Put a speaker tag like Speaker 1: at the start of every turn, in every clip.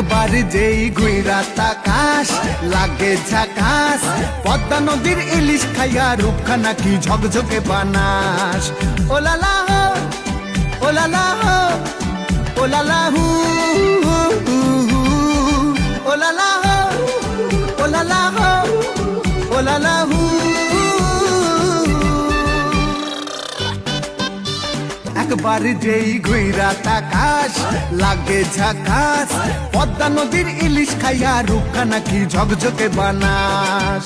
Speaker 1: একবার যেই গুইরা তাকাশ লাগে ঝাকাস পদ্মা নদীর ইলিশ খাইয়া রূপখানা নাকি ঝকঝকে বানাস। ওলালা হো ওলালা হো ও লালা হু, ও লালা হো। একবার যেই ঘুইরা তাকাস, লাগে ঝাকাস, পদ্মা নদীর ইলিশ খাইয়া রুখা নাকি ঝকঝকে বানাস।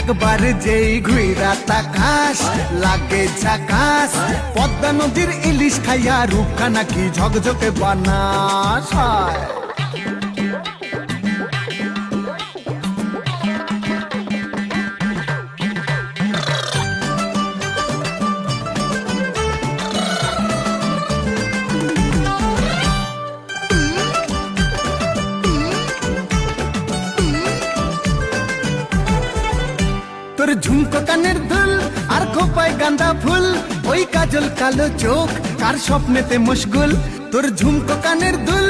Speaker 1: একবার যেই ঘুইরা তাকাশ লাগে ঝাকাশ পদ্মা নদীর ইলিশ খাইয়া রুখা নাকি ঝকঝকে বানাস। তোর ঝুমকো কানের দুল, আর খোপায় গাঁদা ফুল। ওই কাজল কালো চোখ, কার স্বপ্নেতে মুশগুল? তোর ঝুমকো কানের দুল।